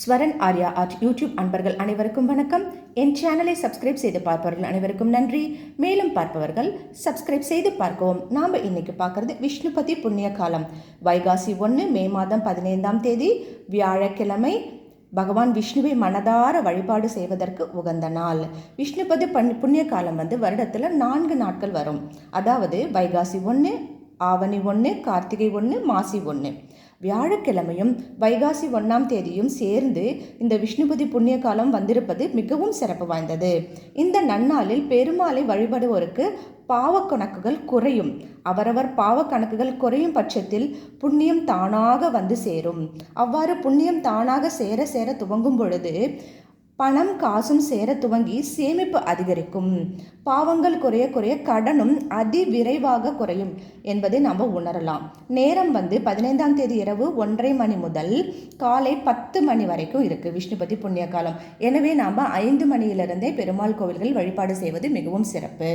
Swaran Arya art YouTube அன்பர்கள் அனைவருக்கும் வணக்கம். என் சேனலை சப்ஸ்கிரைப் செய்து பார்ப்பவர்கள் அனைவருக்கும் நன்றி. மேலும் பார்ப்பவர்கள் சப்ஸ்கிரைப் செய்து பார்க்கவும். நாம் இன்னைக்கு பார்க்குறது விஷ்ணுபதி புண்ணிய காலம் வைகாசி ஒன்று மே மாதம் பதினைந்தாம் தேதி வியாழக்கிழமை பகவான் விஷ்ணுவை மனதார வழிபாடு செய்வதற்கு உகந்த நாள். விஷ்ணுபதி பண் புண்ணிய காலம் வந்து வருடத்தில் நான்கு நாட்கள் வரும். அதாவது வைகாசி ஒன்று ஆவணி ஒன்று கார்த்திகை ஒன்று மாசி ஒன்று வியாழக்கிழமையும் வைகாசி ஒன்றாம் தேதியும் சேர்ந்து இந்த விஷ்ணுபதி புண்ணிய காலம் வந்திருப்பது மிகவும் சிறப்பு வாய்ந்தது. இந்த நன்னாளில் பெருமாளை வழிபடுவோருக்கு பாவக்கணக்குகள் குறையும். அவரவர் பாவக்கணக்குகள் குறையும் பட்சத்தில் புண்ணியம் தானாக வந்து சேரும். அவ்வாறு புண்ணியம் தானாக சேர சேர துவங்கும் பொழுது பணம் காசும் சேர துவங்கி சேமிப்பு அதிகரிக்கும். பாவங்கள் குறைய குறைய கடனும் அதி விரைவாக குறையும் என்பதை நாம் உணரலாம். நேரம் வந்து பதினைந்தாம் தேதி இரவு ஒன்றரை மணி முதல் காலை பத்து மணி வரைக்கும் இருக்குது விஷ்ணுபதி புண்ணிய காலம் எனவே நாம் ஐந்து மணியிலிருந்தே பெருமாள் கோவில்கள் வழிபாடு செய்வது மிகவும் சிறப்பு.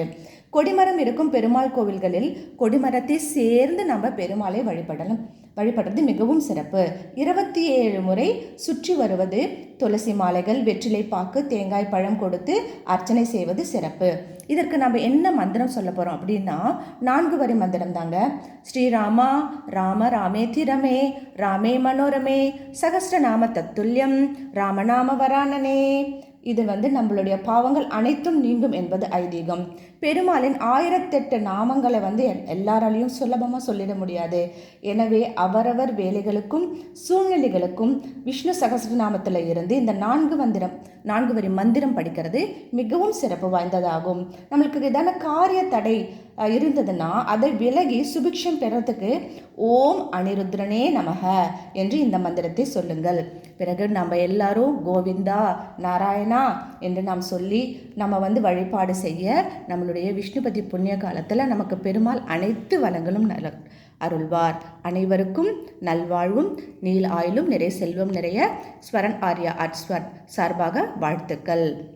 கொடிமரம் இருக்கும் பெருமாள் கோவில்களில் கொடிமரத்தை சேர்ந்து நம்ம பெருமாளை வழிபடலாம். வழிபடுறது மிகவும் சிறப்பு. இருபத்தி ஏழு முறை சுற்றி வருவது துளசி மாலைகள் வெற்றிலை பாக்கு தேங்காய் பழம் கொடுத்து அர்ச்சனை செய்வது சிறப்பு. இதற்கு நம்ம என்ன மந்திரம் சொல்ல போகிறோம் அப்படின்னா நான்கு வரி மந்திரம் தாங்க. ஸ்ரீராமா ராம ராமே திரமே ராமே மனோரமே சகஸ்ரநாம தத்துல்யம் ராமநாம வராணனே இது வந்து நம்மளுடைய பாவங்கள் அனைத்தும் நீங்கும் என்பது ஐதீகம். பெருமாளின் ஆயிரத்தெட்டு நாமங்களை வந்து எல்லாராலையும் சுலபமாக சொல்லிட முடியாது. எனவே அவரவர் வேலைகளுக்கும் சூழ்நிலைகளுக்கும் விஷ்ணு சகசிரநாமத்தில் இருந்து இந்த நான்கு மந்திரம் நான்கு வரி மந்திரம் படிக்கிறது மிகவும் சிறப்பு வாய்ந்ததாகும். நம்மளுக்கு இதான காரிய தடை இருந்ததுன்னா அதை விலகி சுபிக்ஷம் பெறத்துக்கு ஓம் அனிருத்ரனே நமக என்று இந்த மந்திரத்தை சொல்லுங்கள். பிறகு நம்ம எல்லாரும் கோவிந்தா நாராயணா என்று நாம் சொல்லி நம்ம வந்து வழிபாடு செய்ய நம்மளுடைய விஷ்ணுபதி புண்ணிய காலத்தில் நமக்கு பெருமாள் அனைத்து வளங்களும் நல அருள்வார். அனைவருக்கும் நல்வாழ்வும் நீல் ஆயிலும் நிறைய செல்வம் நிறைய ஸ்வரன் ஆர்யா ஆர்ட் சார்பாக வாழ்த்துக்கள்.